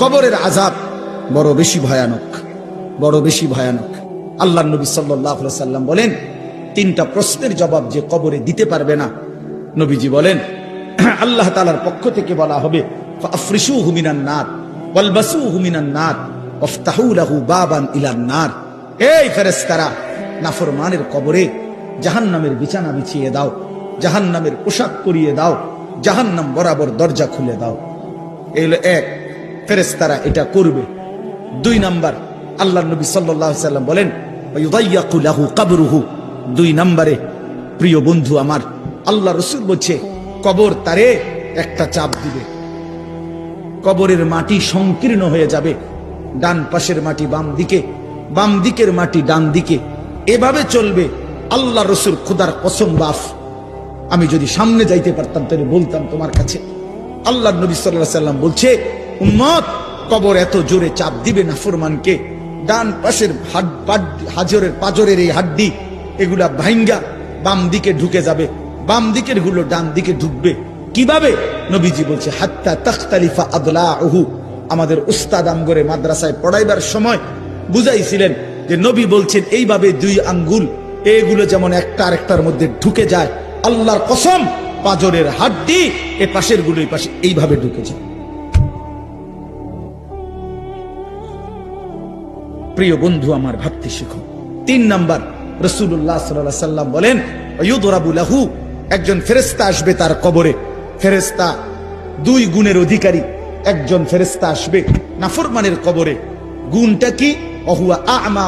কবরের আজাব বড় বেশি ভয়ানক, বড় বেশি ভয়ানক। আল্লাহ নবী সাল্লাহ সাল্লাম বলেন, তিনটা প্রশ্নের জবাব যে কবরে দিতে পারবে না, নবীজি বলেন, আল্লাহ তালার পক্ষ থেকে বলা হবে আফরিসু হুমিনান নার ওয়ালবাসু হুমিনান নার ওফতাহু লাহু বাবান ইলান নার। এই ফেরেশতারা, নাফরমানের কবরে জাহান্নামের বিছানা বিছিয়ে দাও, জাহান্নামের পোশাক পরিয়ে দাও, জাহান্নাম বরাবর দরজা খুলে দাও। এই এক। ফেরেশতারা এটা করবে। দুই নাম্বার আল্লাহ নবী সাল্লাম বলেন দুই নম্বরে, প্রিয় বন্ধু আমার, আল্লাহ রসুল বলছে, কবর তারে একটা চাপ দিবে। কবরের মাটি সংকীর্ণ হয়ে যাবে, ডান পাশের মাটি বাম দিকে, বাম দিকের মাটি ডান দিকে। এভাবে চলবে, আল্লাহ রসুল খুদার কসম বাফ। আমি যদি সামনে যাইতে পারতাম, তাহলে বলতাম তোমার কাছে। আল্লাহ নবী সাল্লাহ সাল্লাম বলছে উম্মত, কবর এত জোরে চাপ দিবে না ফরমানকে। ডান পাশের হাজরের পাজরের এই হাড্ডি, এগুলা ভাইঙ্গা, বাম দিকে ঢুকে যাবে। বাম দিকেরগুলো ডান দিকে ঢুকবে। কীভাবে? নবীজি বলছে, হাত্তা তখতালিফা আদলা ওহু আমাদের উস্তাদ আমগরে মাদ্রাসায় পড়াইবার সময় বুঝাইছিলেন যে নবী বলছেন, এইভাবে দুই আঙ্গুল, এগুলো যেমন একটা আরেকটার মধ্যে ঢুকে যায়, আল্লাহর কসম, পাজরের হাড্ডি, এ পাশেরগুলো এই পাশে এইভাবে ঢুকে যায়। প্রিয় বন্ধু, আমার ভাবতে শিখো। তিন নাম্বার রসুল্লাহ সাল্লাহ সাল্লাম বলেন লাহু একজন ফেরেস্তা আসবে তার কবরে। ফেরেস্তা দুই গুণের অধিকারী, একজন ফেরেস্তা আসবে নাফরমানের কবরে। গুণটা কি? অহুয়া আমা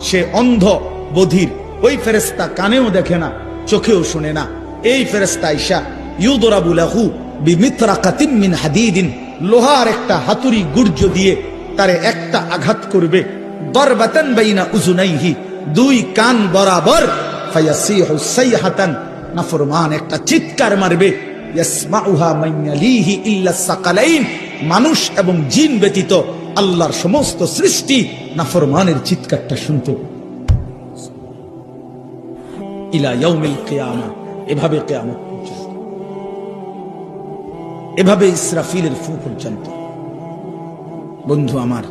সে অন্ধ, বধির। ওই ফেরেস্তা কানেও দেখে না, চোখেও শুনে না। এই ফেরেস্তা আইসা ইউদরাবু লাহু বিমিত্রাকাতিন মিন হাদিদিন লোহার একটা হাতুড়ি গুর্জ দিয়ে তারে একটা আঘাত করবে। দুই কান বরাবর। একটা চিৎকার মারবে। মানুষ এবং জিন ব্যতীত আল্লাহর সমস্ত সৃষ্টি নাফরমানের চিৎকারটা শুনতে। এভাবে কিয়ামত পর্যন্ত। এভাবে ইসরাফিলের ফু পর্যন্ত বন্ধু আমার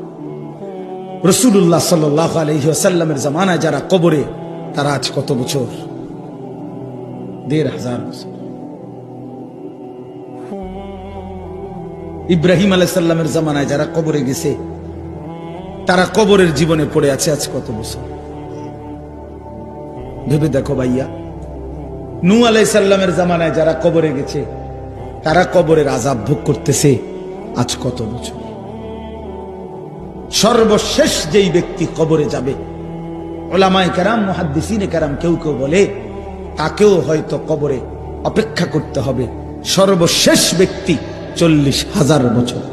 রসুল্লাহ সাল্লাহ আলহিহাসাল্লামের জামানায় যারা কবরে, তারা আজ কত বছর? দেড় হাজার বছর। ইব্রাহিম আলাইসাল্লামের জামানায় যারা কবরে গেছে, তারা কবরের জীবনে পড়ে আছে আজ কত বছর? ভেবে দেখো ভাইয়া নু আলাইসাল্লামের জামানায় যারা কবরে গেছে, তারা কবরের আজাব ভোগ করতেছে আজ কত বছর? সর্বশেষ যেই ব্যক্তি কবরে যাবে, ওলামায় কারাম, মহাদ্দিসিনে কারাম কেউ কেউ বলে, তাকেও হয়তো কবরে অপেক্ষা করতে হবে। সর্বশেষ ব্যক্তি চল্লিশ হাজার বছর।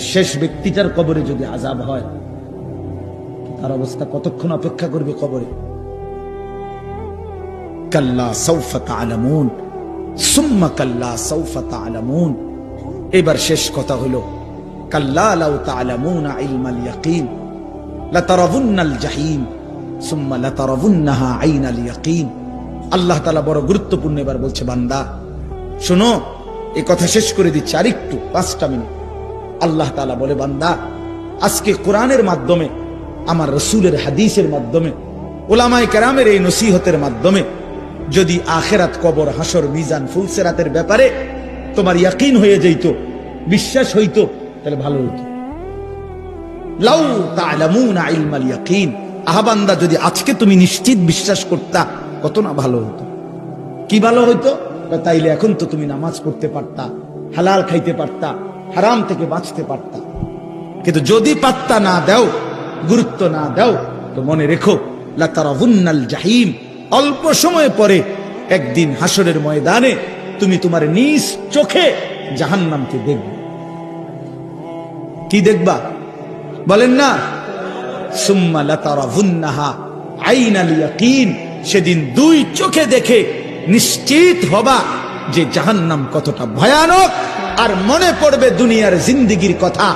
শেষ ব্যক্তিটার কবরে যদি আজাব হয়, তার অবস্থা কতক্ষণ অপেক্ষা করবে কবরে? কাল্লা সৌফা তালামুন সুম্মা কাল্লা সৌফা তালামুন এবার শেষ কথা হলো কাল্লা লাউ তালামুনা ইলমাল ইয়াকিন লাতারাবুন্নাল জাহিম, সুম্মা লাতারাবুন্নাহা আইনাল ইয়াকিন। আল্লাহ তাআলা বড় গুরুত্বপূর্ণ এবার বলছে, বান্দা, শোনো এই কথা শেষ করে দিচ্ছি আরেকটু, পাঁচটা মিনিট। আল্লাহ তাআলা বলে, বান্দা, আজকে কোরআনের মাধ্যমে, আমার রসুলের হাদিসের মাধ্যমে ওলামাই কেরামের এই নসিহতের মাধ্যমে, যদি আখেরাত কবর হাসর মিজান, ফুলসেরাতের ব্যাপারে তোমার ইয়াকিন হয়ে যেত বিশ্বাস হইতো তাহলে ভালো হইতো লাউ তা'লামুনা ইলমাল ইয়াকিন। আহাবান্দা যদি আজকে তুমি নিশ্চিত বিশ্বাস করতা, কত না ভালো হতো। কি ভালো হইতো? তাইলে এখন তো তুমি নামাজ পড়তে পারতা, হালাল খাইতে পারতা, হারাম থেকে বাঁচতে পারতা। কিন্তু যদি পাত্তা না দাও, গুরুত্ব না দাও, তো মনে রেখো লাতারাবুন্নাল জাহিম। অল্প সময় পরে একদিন হাসরের ময়দানে তুমি তোমার নিজ চোখে জাহান্নামকে দেখবে। কি দেখবা? বলেন না। সেদিন দুই চোখে দেখে নিশ্চিত হবা যে জাহান্নাম কতটা ভয়ানক। আর মনে পড়বে দুনিয়ার জিন্দিগির কথা।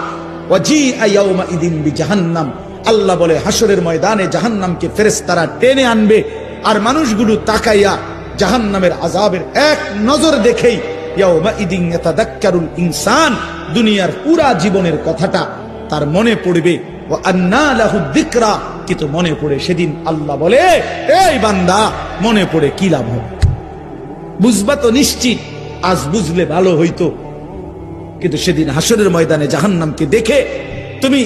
জাহান্নাম আল্লাহ বলে হাসরের ময়দানে জাহান্নামকে ফেরেশতারা টেনে আনবে। আর মানুষগুলো তাকাইয়া জাহান্নামের আজাবের এক নজর দেখেই ইনসান, দুনিয়ার পুরা জীবনের কথাটা তার মনে পড়বে। ও আন্না কিন্তু মনে পড়ে সেদিন আল্লাহ বলে, এই বান্দা, মনে পড়ে কি লাভ হবে? বুঝবা তো নিশ্চিত, আজ বুঝলে ভালো হইতো। কিন্তু সেদিন হাসরের ময়দানে জাহান্নামকে দেখে তুমি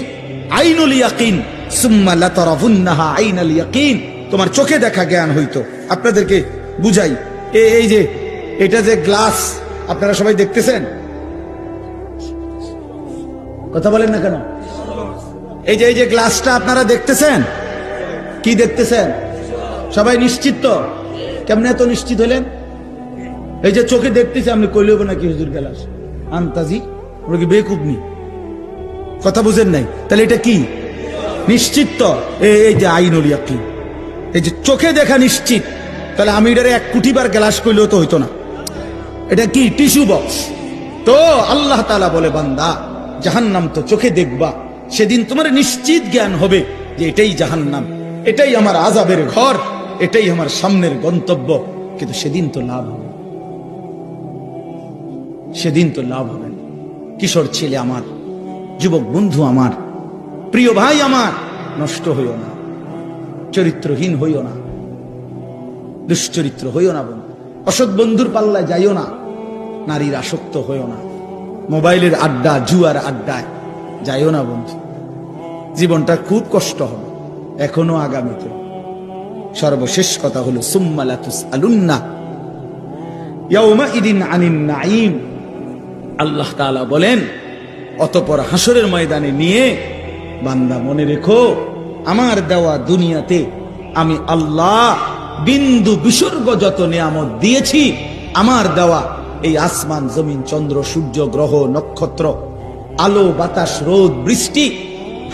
আইনুল ইয়াকিন, সুম্মা লাতারাফুন্নাহা আইনাল ইয়াকিন, তোমার চোখে দেখা জ্ঞান হইতো। আপনাদেরকে বুঝাই এই যে, এটা যে গ্লাস আপনারা সবাই দেখতেছেন? কথা বলেন না কেন? এই যে এই যে গ্লাসটা আপনারা দেখতেছেন? কি দেখতেছেন? সবাই নিশ্চিত তো? কেমনে এত নিশ্চিত হলেন? এই যে চোখে দেখতেছি, আপনি কইলেও নাকি হুজুর গ্লাস? আন্তাজি ওরা কি বেকুব নি কথা বুঝেন নাই। তাহলে এটা কি? নিশ্চিত তো? এই- যে আইনুল ইয়াকিন। এই যে চোখে দেখা নিশ্চিত। তাহলে আমি এটারে এক কুটিবার গ্লাস কইলেও তো হইতো না। এটা কি? Tissue box. তো আল্লাহ তালা বলে, বান্দা, জাহান্নাম তো চোখে দেখবা। সেদিন তোমার নিশ্চিত জ্ঞান হবে যে এটাই জাহান্নাম। এটাই আমার আজাবের ঘর। এটাই আমার সামনের গন্তব্য। কিন্তু সেদিন তো লাভ হবে। সেদিন তো লাভ হবে কিশোর ছেলে আমার, যুবক বন্ধু আমার, প্রিয় ভাই আমার, নষ্ট হইও না। চরিত্রহীন হইও না। দুশ্চরিত্র হইও না অসৎ বন্ধুর পাল্লায় যাইও না। নারীর আসক্ত হইও না। মোবাইলের আড্ডা, জুয়ার আড্ডায় যাইও না বন্ধু। জীবনটা খুব কষ্ট হবে, এখনও আগামীতে। সর্বশেষ কথা হলো আল্লাহ বলেন, অতপর হাসরের ময়দানে নিয়ে বান্দা মনে রেখো, আমার দেওয়া দুনিয়াতে আমি আল্লাহ বিন্দু বিসর্গ যত নিয়ামত দিয়েছি, আমার দেওয়া এই আসমান, জমিন, চন্দ্র, সূর্য, গ্রহ, নক্ষত্র, আলো, বাতাস, রোদ, বৃষ্টি,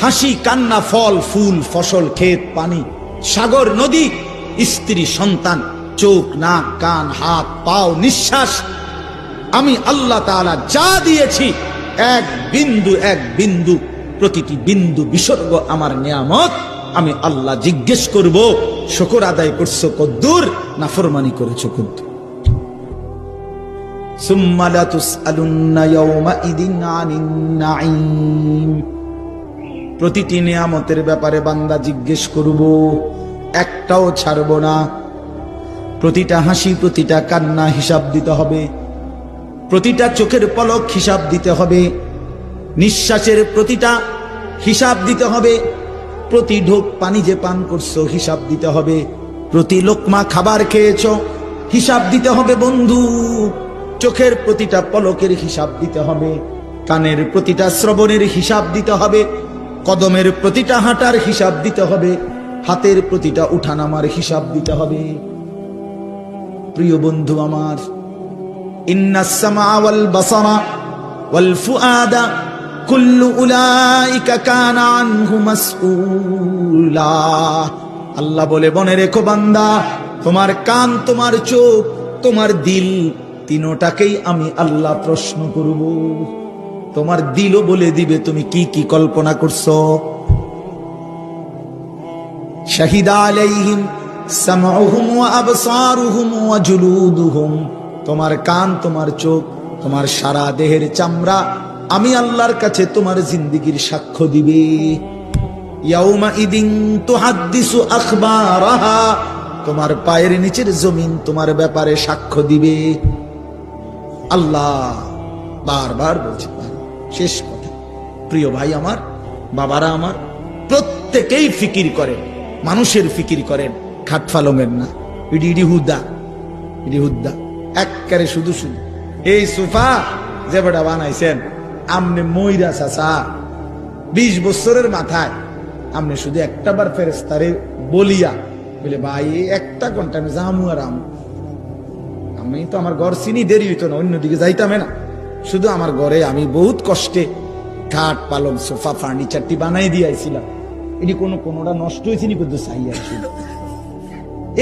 হাসি, কান্না, ফল, ফুল, ফসল, ক্ষেত, পানি, সাগর, নদী, স্ত্রী, সন্তান, চোখ, নাক, কান, হাত, পাও, নিঃশ্বাস। আমি আল্লাহ তাআলা যা দিয়েছি, এক বিন্দু এক বিন্দু, প্রতিটি বিন্দু বিসর্গ আমার নিয়ামত। আমি আল্লাহ জিজ্ঞেস করব, শকর আদায় করছ কদ্দুর না ফরমানি করেছ কদ্দুর? প্রতিটি নিয়ামতের ব্যাপারে বান্দা জিজ্ঞেস করব, একটাও ছাড়ব না। প্রতিটা হাসি, প্রতিটা কান্না হিসাব দিতে হবে। প্রতিটা চোখের পলক হিসাব দিতে হবে। নিঃশ্বাসের প্রতিটা হিসাব দিতে হবে। প্রতি ঢোক পানি যে পান করছ, হিসাব দিতে হবে। প্রতি লোকমা খাবার খেয়েছ, হিসাব দিতে হবে বন্ধু। চোখের প্রতিটা পলকের হিসাব দিতে হবে, কানের প্রতিটা শ্রবণের হিসাব দিতে হবে, কদমের প্রতিটা হাঁটার হিসাব দিতে হবে, হাতের প্রতিটা উঠানামার হিসাব দিতে হবে। প্রিয় বন্ধু আমার ইন্নাসামা ওয়াল বাসামা ওয়াল ফুআদা কুল্লু আল্লাহ বলে বনে রেখো বান্দা, তোমার কান, তোমার চোখ, তোমার দিল, তিনোটাকেই আমি আল্লাহ প্রশ্ন করব। তোমার দিলও বলে দিবে, তুমি কি কি কল্পনা করছ? জুলুদুহুম। তোমার কান, তোমার চোখ, তোমার সারা দেহের চামড়া আমি আল্লাহর কাছে তোমার জিন্দিগির সাক্ষ্য দিবে। তোমার পায়ের নিচের জমিন তোমার ব্যাপারে সাক্ষ্য দিবে। আল্লাহ বারবার বলছে, শেষ কথা। প্রিয় ভাই আমার, বাবারা আমার, প্রত্যেকেই ফিকির করেন, মানুষের ফিকির করেন, খাট ফালমের না। ইডি ইডি হুদা, ইডি হুদ্দা শুধু শুধু। এই সোফা যে বেটা বানাইছেন আমনে ময়রা চাচা, বিশ বছরের মাথায় আমনে শুধু একটা বার ফেরেস্তারে বলিয়া বলে, ভাই একটা ঘণ্টা আমি জামু আর আম। আমি তো আমার ঘর চিনি, দেরি হইতো না, অন্যদিকে যাইতামে না। শুধু আমার ঘরে আমি বহুত কষ্টে খাট, পালং, সোফা, ফার্নিচারটি বানাই দিয়েছিলাম এটি কোনো কোনোটা নষ্ট হয়েছে নি কিন্তু চাই আসছিল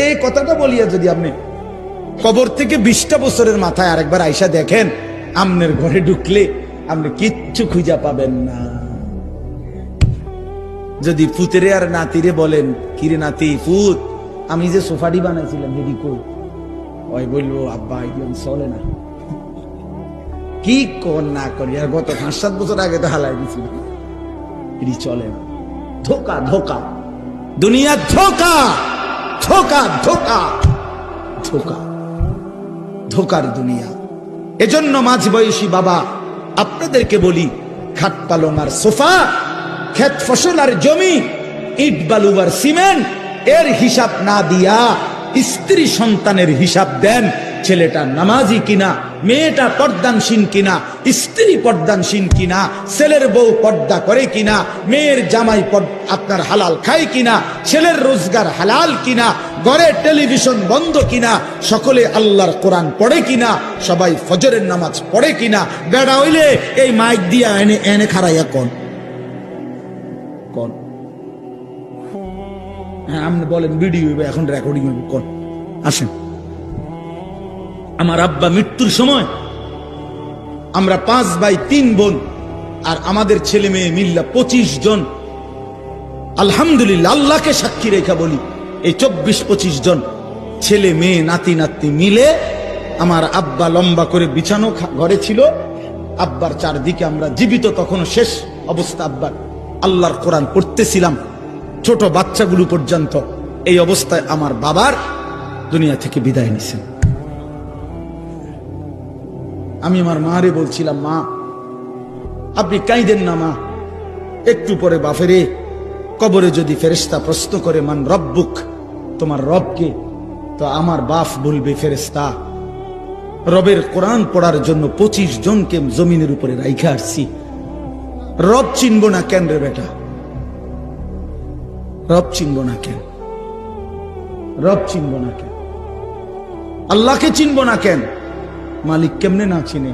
এই কথাটা বলিয়া যদি আপনি কবর থেকে বিশটা বছরের মাথায় আরেকবার আইসা দেখেন, আমনের ঘরে ঢুকলে আপনি কিচ্ছু খুঁজা পাবেন না। যদি পুতেরে আর নাতিরে বলেন, কিরে নাতি, পুত, আমি যে সোফাটি বানাইছিলাম হেডি কই? ওই বলব, আব্বা, এগুলো চলে না। কি কর না করি? আর গত পাঁচ সাত বছর আগে তো হালাই দিছিল এটি চলে না। ধোকা ধোকা। দুনিয়া ধোকা ধোকা ধোকা ধোকা। ধোকার দুনিয়া। এজন্য মাঝ বয়সী বাবা আপনাদেরকে বলি, খাট পালং আর সোফা, ক্ষেত ফসল আর জমি, ইট বালু আর সিমেন্ট, এর হিসাব না দিয়া স্ত্রী সন্তানের হিসাব দেন। ছেলেটা নামাজি কিনা, মেয়েটা পর্দানসীন কিনা, স্ত্রী পর্দানসীন কিনা, ছেলের বউ পর্দা করে কিনা, মেয়ের জামাই আপনার হালাল খায় কিনা, ছেলের রোজগার হালাল কিনা, ঘরে টেলিভিশন বন্ধ কিনা, সকলে আল্লাহর কোরআন পড়ে কিনা, সবাই ফজরের নামাজ পড়ে কিনা, বেড়া হইলে এই মাইক দিয়া এনে এনে খারাইয়া কোন। কোন। হ্যাঁ আপনি বলেন ভিডিও এখন রেকর্ডিং কোন। আসেন। আমার আব্বা মৃত্যুর সময় আমরা পাঁচ ভাই, তিন বোন আর আমাদের ছেলে মেয়ে মিল্লা পঁচিশ জন। আলহামদুলিল্লাহ, আল্লাহকে সাক্ষী রেখা বলি, এই চব্বিশ পঁচিশ জন ছেলে মেয়ে নাতি নাতি মিলে আমার আব্বা লম্বা করে বিছানো ঘরে ছিল। আব্বার চারদিকে আমরা জীবিত, তখনও শেষ অবস্থা আব্বার। আল্লাহর কোরআন পড়তেছিলাম, ছোট বাচ্চাগুলো পর্যন্ত এই অবস্থায় আমার বাবার দুনিয়া থেকে বিদায় নিছেন। আমি আমার মারে বলছিলাম, মা, আপনি কাইদেন না, মা। একটু পরে বাফেরে কবরে যদি ফেরেস্তা প্রশ্ন করে, মান রব্বুক? তোমার রবকে তো আমার বাপ বলবে ফেরেস্তা রবের কোরআন পড়ার জন্য পঁচিশ জনকে জমিনের উপরে রাইখা আসছি রব চিনব না কেন রে বেটা? রব চিনব না কেন? রব চিনব না কেন? আল্লাহকে চিনব না কেন? মালিক কেমনে না চিনে?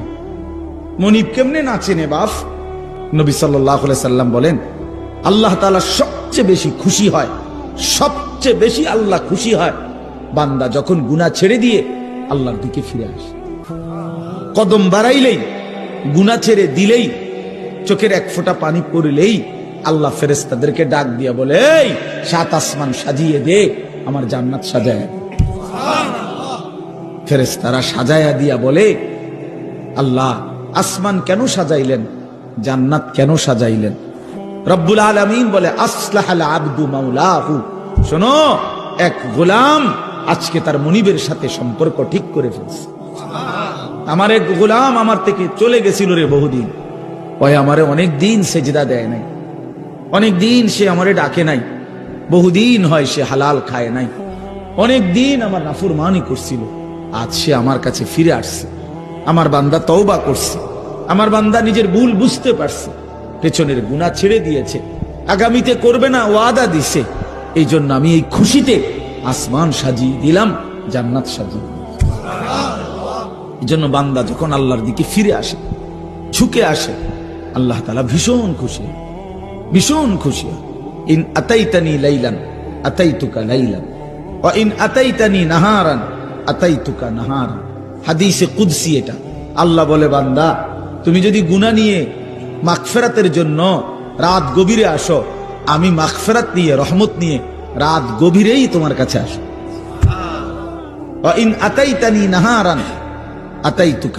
মনিব কেমনে না চিনে, বাপ? নবী সাল্লাম বলেন, আল্লাহ তাআলা সবচেয়ে বেশি খুশি হয়, সবচেয়ে বেশি আল্লাহ খুশি হয় বান্দা যখন গুনাহ ছেড়ে দিয়ে আল্লাহর দিকে ফিরে আসে। কদম বাড়াইলেই, গুনাহ ছেড়ে দিলেই, চোখের এক ফোঁটা পানি পড়লেই আল্লাহ ফেরেস্তাদেরকে ডাক দিয়া বলে সাত আসমান সাজিয়ে দে, আমার জান্নাত সাজায় দে।" ফেরেস্তারা সাজায়া দিয়া বলে, আল্লাহ, আসমান কেন সাজাইলেন? জান্নাত কেন সাজাইলেন? রব্বুল আলমিন বলে, আসলাহাল আব্দু মাউলাহু শোনো, এক গোলাম আজকে তার মনিবের সাথে সম্পর্ক ঠিক করে ফেলছে। আমার এক গোলাম আমার থেকে চলে গেছিল রে বহুদিন। ওই আমারে অনেক দিন সেজদা দেয় নাই। অনেক দিন সে আমারে ডাকে নাই। বহুদিন হয় সে হালাল খায় নাই। অনেক দিন আমার নাফরমানি করছিল। আজ সে আমার কাছে ফিরে আসছে। আমার বান্দা তওবা করছে। আমার বান্দা নিজের ভুল বুঝতে পারছে। পেছনের গুণা ছেড়ে দিয়েছে। আগামীতে করবে না, ওয়াদা দিছে। এই জন্য আমি এই খুশিতে আসমান সাজিয়ে দিলাম, জান্নাত সাজিয়ে এই জন্য বান্দা যখন আল্লাহর দিকে ফিরে আসে, ঝুঁকে আসে, আল্লাহ তালা ভীষণ খুশি। ভীষণ খুশি। ইন আতাইতানি লাইলান, আতাইতুকা লাইলান ইন আতাইতানি নাহারান নাহারান হাদিসে কুদসি এটা। আল্লাহ বলে, বান্দা, তুমি যদি নিয়ে জন্য রাত গভীরে আসো, আমি নিয়ে, রহমত নিয়ে রাত গভীরেই তোমার কাছে আসো ইন নাহারান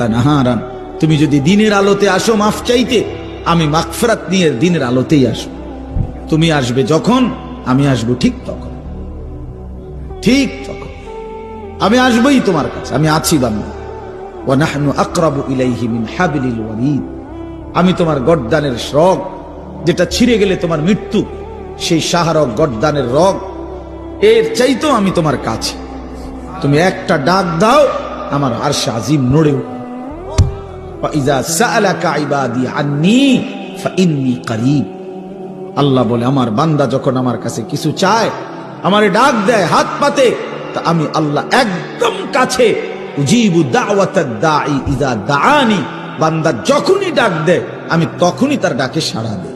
নাহারান। তুমি যদি দিনের আলোতে আসো, মাফ চাইতে, আমি মাগফিরাত নিয়ে দিনের আলোতেই আসো তুমি আসবে যখন, আমি আসব ঠিক তখন। ঠিক তখন। আমি আসবই তোমার কাছে, আমি আছি ও আমি তোমার গড্ডানের রগ যেটা ছিঁড়ে গেলে তোমার মৃত্যু, সেই সাহারক গড্ডানের রগ, এর চাইতো আমি তোমার কাছে। তুমি একটা ডাক দাও, আমার আরশ আজিম নড়ে আল্লাহ বলে, আমার বান্দা যখন আমার কাছে কিছু চায়, আমার ডাক দেয়, হাত পাতে তা আমি আল্লাহ একদম কাছে। বান্দা যখনই ডাক দেয়, আমি তখনই তার ডাকে সাড়া দেই।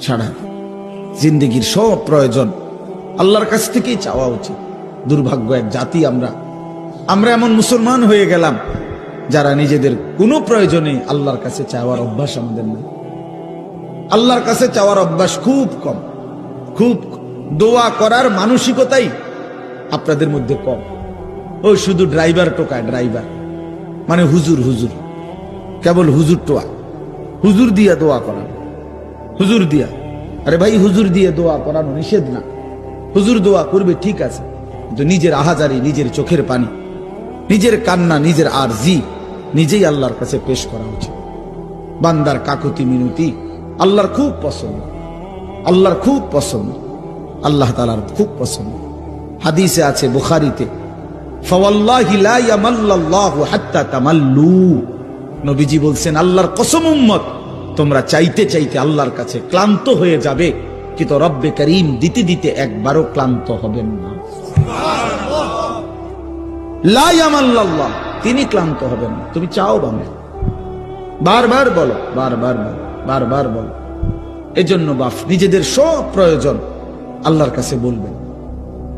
সাড়া। জিন্দগির সব প্রয়োজন আল্লাহর কাছ থেকেই চাওয়া উচিত। দুর্ভাগ্য এক জাতি আমরা। আমরা এমন মুসলমান হয়ে গেলাম, যারা নিজেদের কোনো প্রয়োজনে আল্লাহর কাছে চাওয়ার অভ্যাস আমাদের নেই। আল্লাহর কাছে চাওয়ার অভ্যাস খুব কম। খুব কম। দোয়া করার মানসিকতাই আপনাদের মধ্যে কম। ও শুধু ড্রাইভার টোকায়, ড্রাইভার। মানে হুজুর হুজুর। কেবল হুজুর টোয়া। হুজুর দিয়া দোয়া করানো। হুজুর দিয়া। আরে ভাই, হুজুর দিয়ে দোয়া করানো নিষেধ না। হুজুর দোয়া করবে ঠিক আছে, কিন্তু নিজের আহাজারি, নিজের চোখের পানি, নিজের কান্না, নিজের আরজি, নিজেই আল্লাহর কাছে পেশ করা উচিত। বান্দার কাকুতি মিনতি আল্লাহর খুব পছন্দ। আল্লাহর খুব পছন্দ। আল্লাহ তালার খুব পছন্দ। হাদিসে আছে, বুখারিতে নবীজি বলছেন, আল্লাহর কসম উম্মত, তোমরা চাইতে চাইতে আল্লাহর কাছে ক্লান্ত হয়ে যাবে, কিন্তু রব্বে করিম দিতে দিতে একবারও ক্লান্ত হবেন না। লা ইয়ামাল্লাল্লাহ, তিনি ক্লান্ত হবেন না। তুমি চাও বাংলা বারবার বলো বারবার বলো বারবার বলো। এজন্য বাপ নিজেদের সব প্রয়োজন আল্লাহর কাছে বলবেন।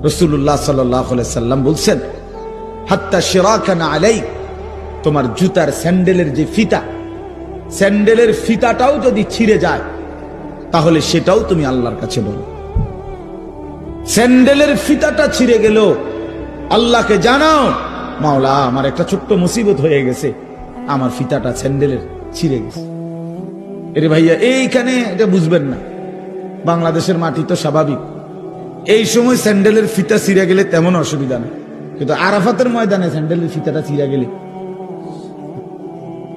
রসুল্লাহ সাল্লাম বলছেন, হাত্তা শিরাখানা আলাই তোমার জুতার স্যান্ডেলের যে ফিতা, স্যান্ডেলের ফিতাটাও যদি ছিঁড়ে যায়, তাহলে সেটাও তুমি আল্লাহর কাছে বলো। স্যান্ডেলের ফিতাটা ছিঁড়ে গেল, আল্লাহকে জানাও, মাওলা, আমার একটা ছোট্ট মুসিবত হয়ে গেছে, আমার ফিতাটা স্যান্ডেলের ছিঁড়ে গেছে। এরে ভাইয়া, এইখানে এটা বুঝবেন না। বাংলাদেশের মাটি তো স্বাভাবিক। এই সময় স্যান্ডেলের ফিতা ছিঁড়ে গেলে তেমন অসুবিধা নেই। কিন্তু আরাফাতের ময়দানে স্যান্ডেলের ফিতাটা ছিঁড়ে গেলে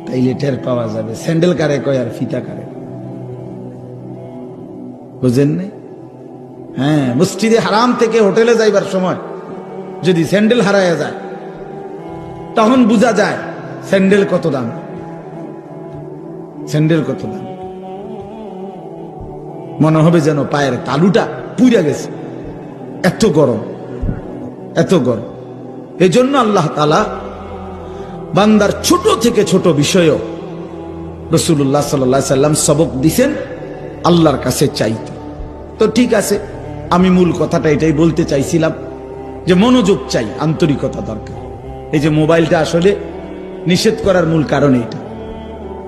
তাইলে টের পাওয়া যাবে। স্যান্ডেল কারে কয় আর ফিতা কারে বুঝেন নাই? হ্যাঁ মসজিদে হারাম থেকে হোটেলে যাইবার সময় যদি স্যান্ডেল হারায় যায়, তখন বোঝা যায় স্যান্ডেল কত দাম। স্যান্ডেল কত দাম। মনে হবে যেন পায়ের তালুটা পুড়ে গেছে। এত গরম এত গরম। এজন্য আল্লাহ তালা বান্দার ছোট থেকে ছোট বিষয়ও রসুল্লাহ সাল্লাহ সাল্লাম সবক দিছেন, আল্লাহর কাছে চাইতে। তো ঠিক আছে, আমি মূল কথাটা এটাই বলতে চাইছিলাম যে মনোযোগ চাই, আন্তরিকতা দরকার। এই যে মোবাইলটা আসলে নিষেধ করার মূল কারণ এটা।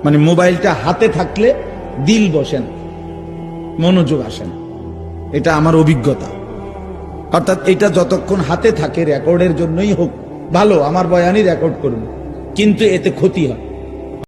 মানে মোবাইলটা হাতে থাকলে দিল বসেন মনোযোগ আসেন এটা আমার অভিজ্ঞতা। অর্থাৎ এটা যতক্ষণ হাতে থাকে রেকর্ডের জন্যই হোক, ভালো, আমার বয়ানই রেকর্ড করবে। কিন্তু এতে ক্ষতি হয়।